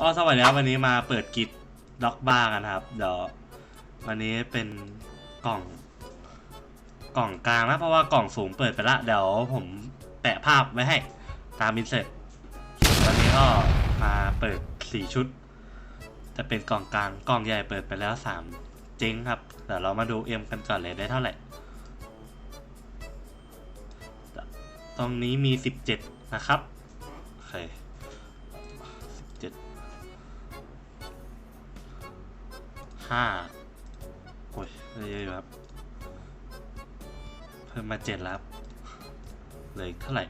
ก็สวัสดีครับวันนี้มาเปิดกิจล็อกบ้ากันะครับ เดี๋ยววันนี้เป็นกล่อง กล่องกลางนะเพราะว่ากล่องสูงเปิดไปละเดี๋ยวผมแปะภาพไว้ให้ตามอินเสร็จวันนี้ก็มาเปิดสี่ชุด จะเป็นกล่องกลางกล่องใหญ่เปิดไปแล้วสามจ๊งครับเดี๋ยวเรามาดูเอ็มกันก่อนเลยได้เท่าไหร่ตรงนี้มีสิบเจ็ดนะครับโอเค ห้าโอ้ยได้เยอะอยู่ครับ เพิ่มมาเจ็ดแล้วครับเลยเท่าไหร่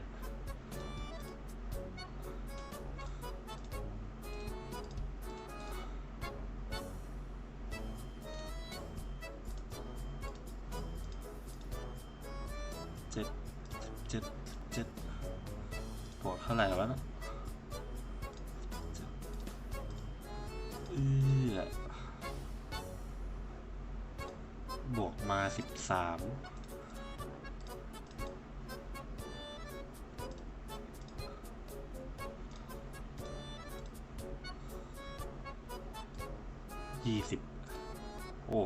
เจ็ดเจ็ดเจ็ดบวกเท่าไหร่วะนะ สิบสามยี่สิบโอ้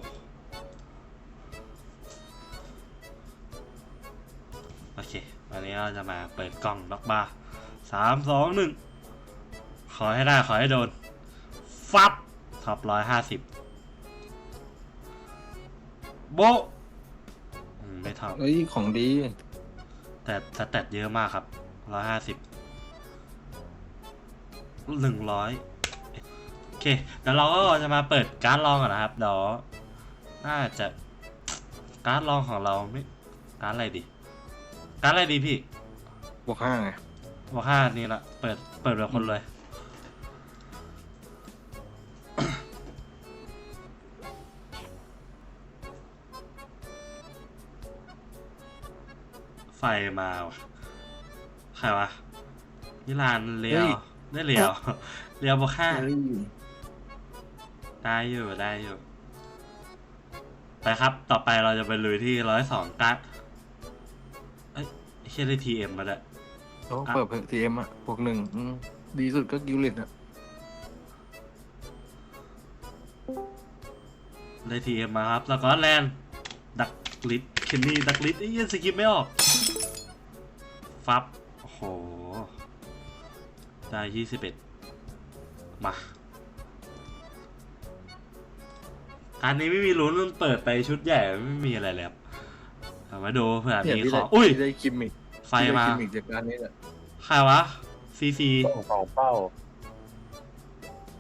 โอเค วันนี้เราจะมาเปิดกล่องล็อกบาร์สามสองหนึ่งขอให้ได้ ขอให้โดน ฟับท็อปร้อยห้าสิบ โบะอืมไม่ท็อปเฮ้ยของดี แต่สแตทเยอะมากครับร้อยห้าสิบหนึ่งร้อยโอเค เดี๋ยวเราก็จะมาเปิดการ์ดลองก่อนนะครับ เดี๋ยวน่าจะการ์ดลองของเราไม่การ์ดอะไรดี การ์ดอะไรดีพี่ บวกห้าไง บอกห้านี่ละ เปิด เปิดแบบคนเลย ไฟมาว่ะใครวะนิรานดร์เลียวได้เลียวเลียวบอกห้าเฮ้ยได้อยู่ได้อยู่ไปครับ ต่อไปเราจะไปลุยที่ร้อยสองการ์ดเอ้ยเชื่อได้ทีเอ็มมาแล้วโอ้เปิดเผยทีเอ็มอะบวกหนึ่งอืมดีสุดก็กิวลิตอะได้ทีเอ็มมาครับ แล้วก็แลนด์ดักลิทเคนนี่ดักลิทไอ้เหี้ยันสกิปไม่ออก ฟับ โอ้โห ได้ยี่สิบเอ็ดมา อันนี้ไม่มีลุ้นมันเปิดไปชุดใหญ่ไม่มีอะไรแล้วเอามาดูเผื่อเนี่ยมีที่ขได้องอุ้ยที่ได้คิมมิกไฟที่ได้มาคิมมิกจากการนี้แหละใครวะซีซีต้องสองเป้า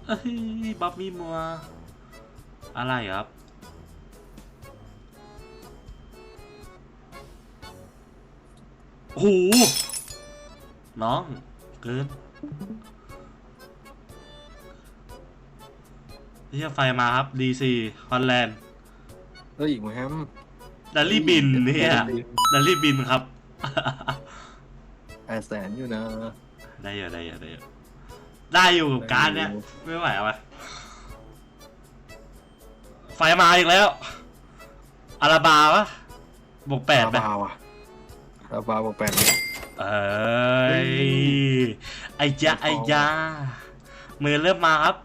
เอ้ยบัฟมีมัว อะไรครับ โอ้โหน้องเกินเฮียไฟมาครับ DC ฮอลแลนด์เฮ้ยแฮมดัลลี่บินเนี่ยดัลลี่บินครับแปดแสนอยู่นะ ได้อยู่ได้อยู่ได้อยู่ได้อยู่กับการดเนี้ยไม่ไหววะไฟมาอีกแล้วอาราบาปะบวกแปดไปลาบาวอะ ลาบาวบวกแปดเนี่ยเอ้ยไอ้ยะไอ้ยามือเริ่มมาครับ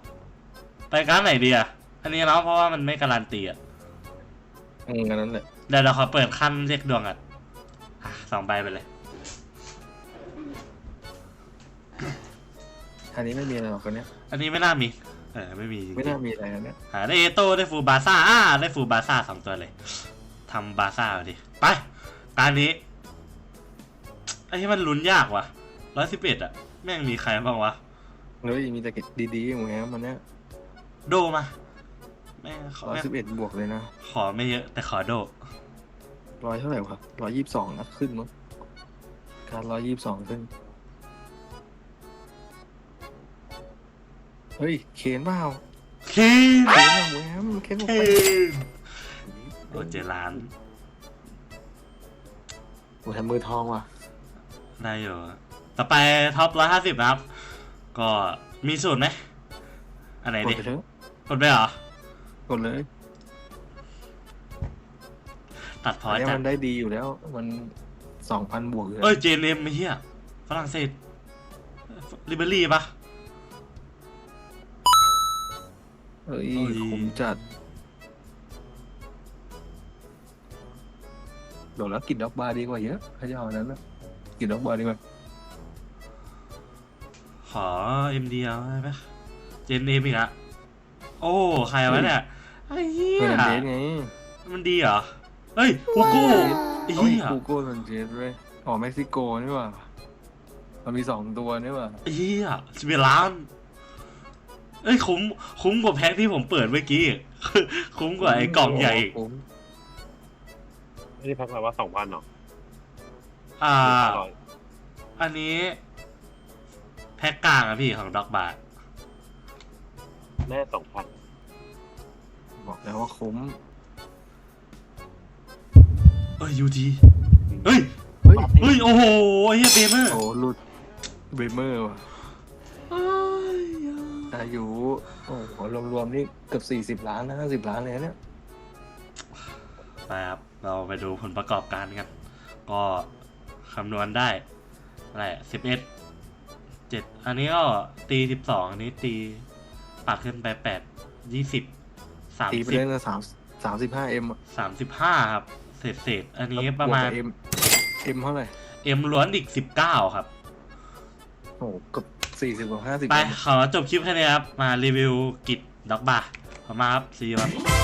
ไปการดไหนดีอะ อันนี้เนาะเพราะว่ามันไม่การันตีอะอืมอันนั้นแหละเดี๋ยวเราขอเปิดขั้นเรียกดวงอะอะสองใบไปเลยอันนี้ไม่มีอะไรหรอกคนเนี้ยอันนี้ไม่น่ามี เออไม่มีจริงๆไม่น่ามีอะไรอันเนี้ยหาได้เอโต้ได้ฟูบาซ่าอ่าได้ฟูบาซ่าสองตัวเลยทำบาซ่าเอาดิไปการนี้ ไอ้ที่มันลุ้นยากว่ะร้อยสิบเอ็ดอะแม่งมีใครบ้างวะเฮ้ยมีแต่ดีๆแฮมมันเนี้ยโดมาแม่งขอร้อยแม่งสิบเอ็ดบวกเลยนะขอไม่เยอะ แต่ขอโดร้อยเท่าไหร่วะร้อยยี่สิบสองนะขึ้นมั้งการร้อยยี่สิบสองขึ้น เฮ้ยเคนเปล่าคีเคนอะแฮมเคนบวกคีแปดโอ้เจร้าน โอ้แฮมมือทองว่ะ ได้อยู่ต่อไปท็อปร้อยห้าสิบนะครับ ก็มีสูตรไหมอันไหนกดดิไปเถอะกดไปเหรอ กดเลยตัดพออันนี้จัดมันได้ดีอยู่แล้ว มันสองพันบวกอยู่แล้วเอ้ยเจนเอ็มเฮียฝรั่งเศสลิเบอรี่ปะ เอ้ยเอ้ย คุ้มจัดโดดแล้วกินด็อกบาร์ดีกว่าเยอะถ้าจะเอาอันนั้นนะ กินด็อกบาร์ดีกว่าขอเอ็มดีเอาได้ไหมเจนเอ็มอีกอะโอ้ใครวะเนี่ยไอ้เหี้ยเฟอร์นันเดสไงมันดีเหรอเฮ้ยฮูโก้ไอ้เฮ้ยเหี้ยคูโก้เฟอร์นันเดสด้วยอ๋อเม็กซิโกนี่หว่ามันมีสองตัวนี่หว่าไอ้เหี้ยสิบเอ็ดล้านเอ้ยคุ้มคุ้มกว่าแพ็คที่ผมเปิดเมื่อกี้ คุ้มกว่าไอ้กล่องใหญ่อีกคุ้มไม่ได้พักมาว่าสองพันหรอ อ่าร้อยอันนี้ แพ็คกลางอะพี่ของด็อกบาร์แม่สองพันบอกแล้วว่าคุ้มเอ้ยยูทีเฮ้ย เฮ้ยเฮ้ย โอ้โหไอ้เหี้ยเบเมอร์โอ้หลุดเบเมอร์ว่ะเอ้ยอายุโอ้โหรวมๆนี่เกือบสี่สิบ40ล้านนะห้าสิบล้านเลยนะเนี่ยไปครับ เราไปดูผลประกอบการกัน ก็ คำนวณได้อะไรสิบเอ็ดเจ็ดอันนี้ก็ตีสิบสองอันนี้ตีปัดขึ้นไปแปดยี่สิบสามตีไปสิบเล่นละสามสามสิบห้าเอ็มสามสิบห้าครับ เศษเศษๆอันนี้ประมาณเอ็มเอ็มเท่าไหร่เอ็มล้วนอีกสิบเก้าครับ โอ้โหเกือบสี่สิบกว่าห้าสิบไป ขอจบคลิปแค่นี้ครับ มารีวิวกิจด็อกบาร์ขอบคุณมากครับซีครับ